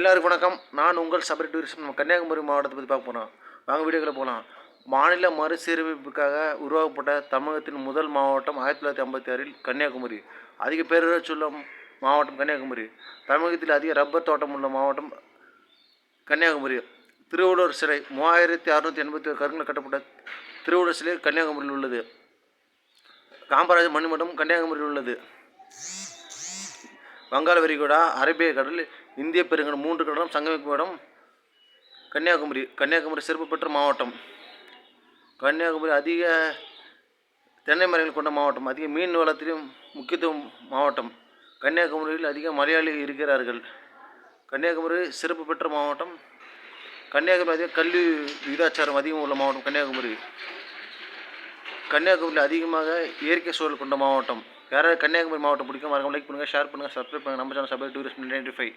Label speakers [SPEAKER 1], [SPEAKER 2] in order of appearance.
[SPEAKER 1] எல்லாருக்கும் வணக்கம். நான் உங்கள் சபரி டூரிஸ்ட் நம்ம கன்னியாகுமரி மாவட்டத்தை பற்றி பார்க்க போகிறோம் வாங்க வீடியோக்களை போகலாம் மாநில மறுசீரமைப்புக்காக உருவாக்கப்பட்ட தமிழகத்தின் முதல் மாவட்டம் ஆயிரத்தி தொள்ளாயிரத்தி ஐம்பத்தி ஆறில் கன்னியாகுமரி. அதிக பேரூராட்சி சொல்லும் மாவட்டம் கன்னியாகுமரி. தமிழகத்தில் அதிக ரப்பர் தோட்டம் உள்ள மாவட்டம் கன்னியாகுமரி. திருவள்ளுவர் சிலை மூவாயிரத்தி அறுநூற்றி எண்பத்தி ஒரு கருங்கல் கட்டப்பட்ட திருவள்ளுவர் சிலை கன்னியாகுமரியில் உள்ளது. காமராஜர் மணிமண்டபம் கன்னியாகுமரியில் உள்ளது. வங்காள விரிகுடா அரேபிய கடல் இந்திய பெருங்கடல் மூன்று கடலும் சங்கமிக்கும் இடம் கன்னியாகுமரி கன்னியாகுமரி சிறப்பு பெற்ற மாவட்டம். கன்னியாகுமரி அதிக தென்னை மரங்கள் கொண்ட மாவட்டம். அதிக மீன் வளத்திலும் முக்கியத்துவம் மாவட்டம். கன்னியாகுமரியில் அதிக மலையாளி இருக்கிறார்கள். கன்னியாகுமரி சிறப்பு பெற்ற மாவட்டம். கன்னியாகுமரி அதிக கல்வி விகிதாச்சாரம் அதிகம் உள்ள மாவட்டம் கன்னியாகுமரி. கன்னியாகுமரியில் அதிகமாக இயற்கை சூழல் கொண்ட மாவட்டம். யாராவது கன்னியாகுமரி மாவட்டம் பிடிக்கும் மறக்காம லைக் பண்ணுங்கள் ஷேர் பண்ணுங்கள் சப்ஸ்கிரைப் பண்ணுங்கள் நம்ம channel subscribe tourist ninety five